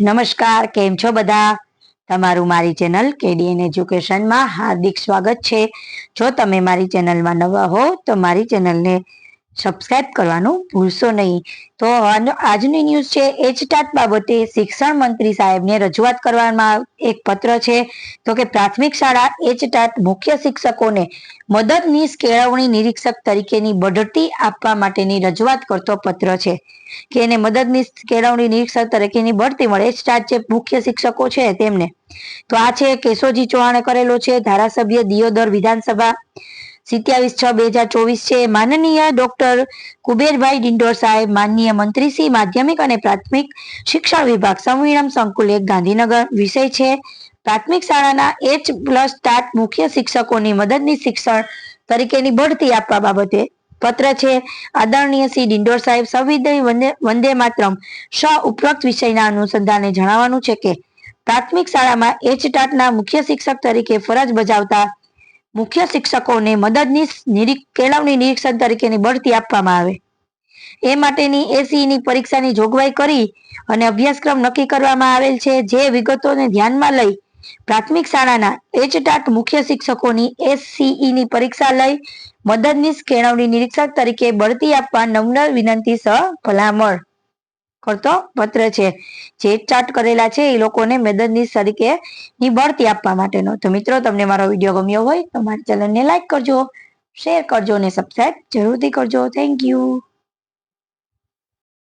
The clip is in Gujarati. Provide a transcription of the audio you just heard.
નમસ્કાર, કેમ છો બધા? તમારું મારી ચેનલ કેડીએન એજ્યુકેશનમાં હાર્દિક સ્વાગત છે. જો તમે મારી ચેનલમાં નવા હો, તો મારી ચેનલને સબસ્ક્રાઇબ કરવાનું ભૂલશો નહીં. તો આજની ન્યૂઝ છે એચટાટ બાબતે શિક્ષણ મંત્રી સાહેબને રજૂઆત કરવામાં એક પત્ર છે. તો કે પ્રાથમિક શાળા એચટાટ મુખ્ય શિક્ષકોને મદદનીશ કેળવણી નિરીક્ષક તરીકેની બઢતી આપવા માટેની રજૂઆત કરતો પત્ર છે. કે એને મદદનીશ કેળવણી નિરીક્ષક તરીકેની બઢતી મળે એચટાટ જે મુખ્ય શિક્ષકો છે તેમને. તો આ છે કેશોજી ચૌહાણે કરેલો છે ધારાસભ્ય દિયોદર વિધાનસભા. સિત્યાવીસ છ બે હજાર ચોવીસ છે. માનનીય ડોક્ટર કુબેરભાઈ ડિંડોર સાહેબ, માનનીય મંત્રી શ્રી માધ્યમિક અને પ્રાથમિક શિક્ષણ વિભાગ સંવિણમ સંકુલ એક ગાંધીનગર વિષય છે. પ્રાથમિક શાળાના એચ પ્લસ સ્ટાર્ટ મુખ્ય શિક્ષકોની મદદની શિક્ષણ તરીકેની બઢતી આપવા બાબતે પત્ર છે. આદરણીય શ્રી ડિંડોર સાહેબ, સંવિદય વંદે વંદે માતરમ શ ઉપરોક્ત વિષયના અનુસંધાને જણાવવાનું છે કે પ્રાથમિક શાળામાં એચ ટાટના મુખ્ય શિક્ષક તરીકે ફરજ બજાવતા મુખ્ય શિક્ષકોને મદદનીશ નિરીક, કેળવણી નિરીક્ષક તરીકેની બઢતી આપવામાં આવે. એ માટેની એસીઈની પરીક્ષાની જોગવાઈ કરી અને અભ્યાસક્રમ નક્કી કરવામાં આવેલ છે જે વિગતોને ધ્યાનમાં લઈ પ્રાથમિક શાળાના એચટાટ મુખ્ય શિક્ષકોની એસસીઈની પરીક્ષા લઈ મદદનીશ કેળવણી નિરીક્ષક તરીકે બઢતી આપવા નમ્ર વિનંતી સહ ભલામણ. કરતો પત્ર છે. જે ચાર્ટ કરેલા છે, એ લોકોને મદદનીશ તરીકે ની બઢતી આપવા માટેનો. તો મિત્રો, તમને મારો વીડિયો ગમ્યો હોય તો મારી ચેનલને લાઈક કરજો, શેર કરજો અને સબસ્ક્રાઈબ જરૂરથી કરજો. Thank you.